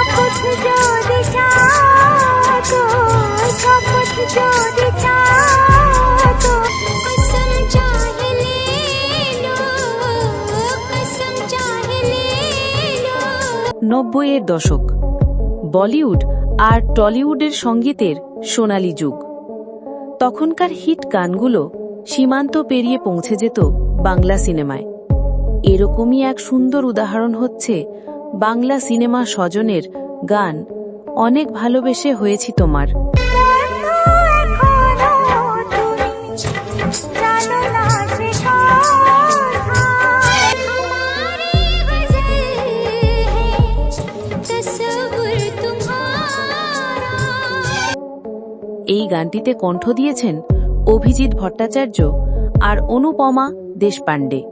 শপথ যদি চাও শপথ যদি চাও কসম চাহে লে লো কসম চাহে লে লো নব্বইয়ের দশক বলিউড আর টলিউডের সঙ্গীতের সোনালী যুগ। তখনকার হিট গানগুলো সীমান্ত পেরিয়ে পৌঁছে যেত বাংলা সিনেমায়। এরকমই এক সুন্দর উদাহরণ হচ্ছে বাংলা সিনেমা স্বজনের গান। অনেক ভালোবেসে হয়েছি তোমার। এই গানটিতে কণ্ঠ দিয়েছেন অভিজিৎ ভট্টাচার্য আর অনুপমা দেশপাণ্ডে।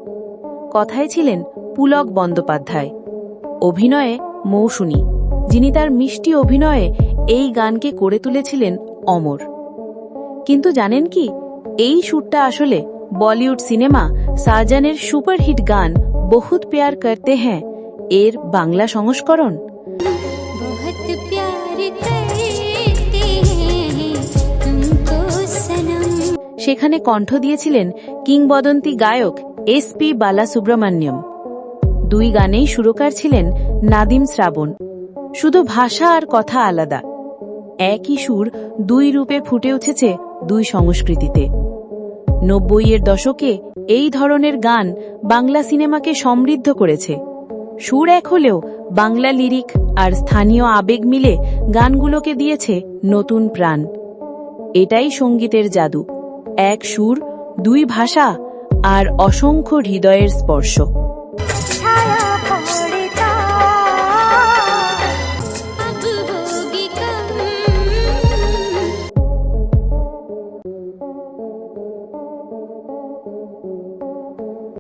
কথায় ছিলেন পুলক বন্দ্যোপাধ্যায়। অভিনয়ে মৌসুনী যিনি তার মিষ্টি অভিনয়ে এই গানকে করে তুলেছিলেন অমর। কিন্তু জানেন কি এই শ্যুটটা আসলে বলিউড সিনেমা সাজানের সুপারহিট গান বহুত প্যার করতে হ্যাঁ এর বাংলা সংস্করণ। সেখানে কণ্ঠ দিয়েছিলেন কিংবদন্তি গায়ক এস পি বালাসুব্রহ্মণ্যম দুই গানেই সুরকার ছিলেন নাদিম শ্রাবণ। শুধু ভাষা আর কথা আলাদা। একই সুর দুই রূপে ফুটে উঠেছে দুই সংস্কৃতিতে। নব্বইয়ের দশকে এই ধরনের গান বাংলা সিনেমাকে সমৃদ্ধ করেছে। সুর এক হলেও বাংলা লিরিক আর স্থানীয় আবেগ মিলে গানগুলোকে দিয়েছে নতুন প্রাণ। এটাই সঙ্গীতের জাদু। এক সুর, দুই ভাষা আর অসংখ্য হৃদয়ের স্পর্শ।